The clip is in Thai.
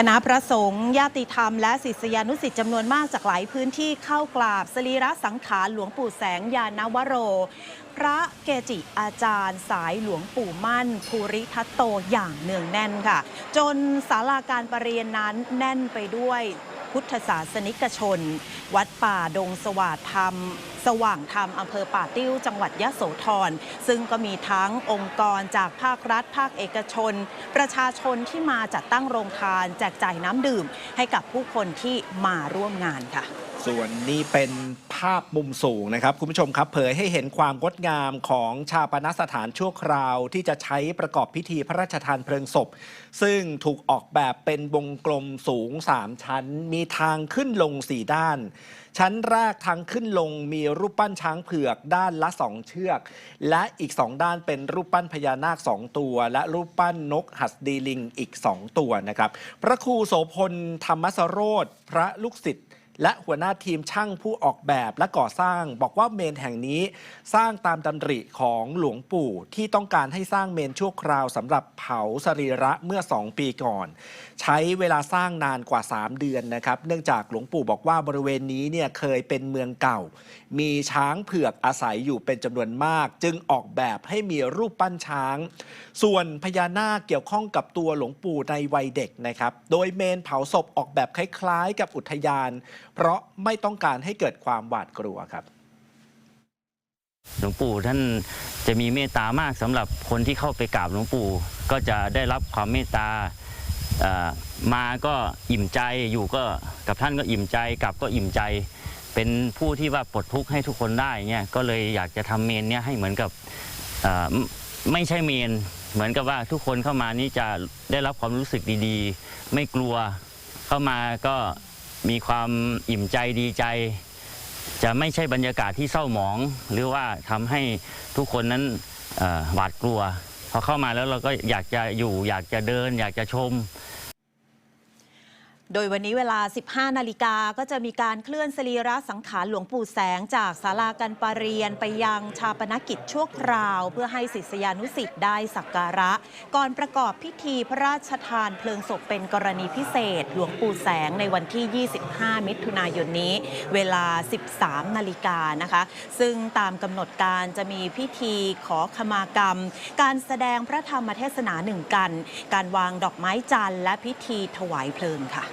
คณะพระสงฆ์ญาติธรรมและศิษยานุศิษย์จำนวนมากจากหลายพื้นที่เข้ากราบสรีระสังขารหลวงปู่แสงยานวโร พระเกจิอาจารย์ สายหลวงปู่มั่น ภูริทัตโตอย่างเนืองแน่นค่ะ จนศาลาการประเรียนนั้นแน่นไปด้วย พุทธศาสนิกชน วัดป่าดงสว่างธรรม สว่างธรรมอำเภอป่าติ้วจังหวัดยะโสธร ซึ่งก็มีทั้งองค์กรจากภาครัฐ ภาคเอกชน ประชาชนที่มาจัดตั้งโรงทาน แจกจ่ายน้ำดื่ม ให้กับผู้คนที่มาร่วมงานค่ะส่วนนี้เป็นภาพมุมสูงนะครับ คุณผู้ชมครับ เผยให้เห็นความงดงามของชาปนสถานชั่วคราวที่จะใช้ประกอบพิธีพระราชทานเพลิงศพ ซึ่งถูกออกแบบเป็นวงกลมสูง 3 ชั้น มีทางขึ้นลง 4 ด้าน ชั้นแรกทางขึ้นลงมีรูปปั้นช้างเผือกด้านละ 2 เชือก และอีก 2 ด้านเป็นรูปปั้นพญานาค 2 ตัว และรูปปั้นนกหัสดีลิงอีก 2 ตัวนะครับ พระครูโสพลธรรมสโรธพระลูกศิษย์ และหัวหน้าทีมช่างผู้ออกแบบและก่อสร้าง บอกว่าเมนแห่งนี้สร้างตามดำริของหลวงปู่ที่ต้องการให้สร้างเมนชั่วคราวสำหรับเผาสรีระเมื่อ 2 ปีก่อน ใช้เวลาสร้างนานกว่า 3 เดือนนะครับ เนื่องจากหลวงปู่บอกว่าบริเวณนี้เนี่ยเคยเป็นเมืองเก่า มีช้างเผือกอาศัยอยู่เป็นจำนวนมาก จึงออกแบบให้มีรูปปั้นช้าง ส่วนพญานาคเกี่ยวข้องกับตัวหลวงปู่ในวัยเด็กนะครับ โดยเมนเผาศพออกแบบคล้ายๆ กับอุทยาน เพราะไม่ต้องการให้เกิดความหวาดกลัวครับหลวงปู่ท่านจะมีเมตตามากสำหรับคนที่เข้าไปกราบหลวงปู่ ก็จะได้รับความเมตตาอ่อมาก็อิ่มใจอยู่ก็กับท่านก็อิ่มใจกลับก็อิ่มใจ เป็นผู้ที่ว่าปลดทุกข์ให้ทุกคนได้เนี่ยก็เลยอยากจะทำเมนเนี่ยให้เหมือนกับอ่อไม่ไม่ใช่เมน เหมือนกับว่าทุกคนเข้ามานี่จะได้รับความรู้สึกดีๆ ไม่กลัวเข้ามาก็ มีความอิ่มใจดีใจ จะไม่ใช่บรรยากาศที่เศร้าหมอง หรือว่าทำให้ทุกคนนั้นหวาดกลัวพอเข้ามาแล้วเราก็อยากจะอยู่ อยากจะเดิน อยากจะชม โดยวันนี้เวลา 15 นาฬิกาก็จะมีการเคลื่อนสรีระสังขารหลวงปู่แสงจากศาลาการประเรียนไปยังชาปนกิจชั่วคราว เพื่อให้ศิษยานุสิษย์ได้สักการะ ก่อนประกอบพิธีพระราชทานเพลิงศพเป็นกรณีพิเศษ หลวงปู่แสงในวันที่ 25 มิถุนายนนี้ เวลา 13 นาฬิกานะคะ ซึ่งตามกำหนดการจะมีพิธีขอขมากรรม การแสดงพระธรรมเทศนาหนึ่งกัน การวางดอกไม้จันทร์และพิธีถวายเพลิงค่ะ